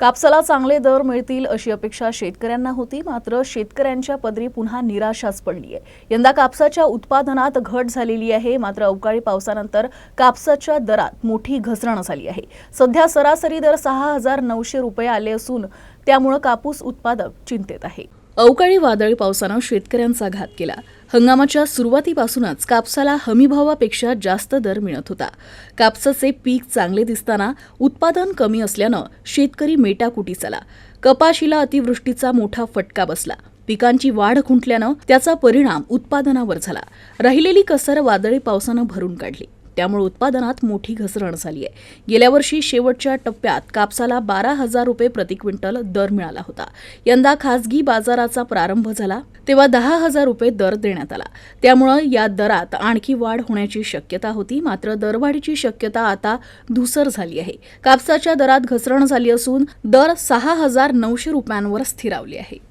कापसाला चांगले दर मिळतील अशी अपेक्षा शेतकऱ्यांना होती मात्र शेतकऱ्यांच्या पदरी पुन्हा निराशाच पडली आहे यंदा कापसाच्या उत्पादनात घट झालेली आहे मात्र अवकाळी पावसानंतर कापसाच्या दरात मोठी घसरण झाली आहे. सध्या सरासरी दर सहा हजार नऊशे रुपये आले असून त्यामुळं कापूस उत्पादक चिंतेत आहे. अवकाळी वादळी पावसानं शेतकऱ्यांचा घात केला. हंगामाच्या सुरुवातीपासूनच कापसाला हमीभावापेक्षा जास्त दर मिळत होता. कापसाचे पीक चांगले दिसताना उत्पादन कमी असल्यानं शेतकरी मेटाकुटीस आला कपाशीला अतिवृष्टीचा मोठा फटका बसला. पिकांची वाढ खुंटल्यानं त्याचा परिणाम उत्पादनावर झाला. राहिलेली कसर वादळी पावसानं भरून काढली. त्यामुळे उत्पादनात मोठी घसरण झाली आहे गेल्या वर्षी शेवटच्या टप्प्यात कापसाला बारा हजार रुपये प्रति क्विंटल दर मिळाला होता. यंदा खासगी बाजाराचा प्रारंभ झाला. तेव्हा दहा हजार रुपये दर देण्यात आला. त्यामुळं या दरात आणखी वाढ होण्याची शक्यता होती. मात्र दरवाढीची शक्यता आता धुसर झाली आहे. कापसाच्या दरात घसरण झाली असून दर सहा हजार नऊशे रुपयांवर स्थिरावली आहे.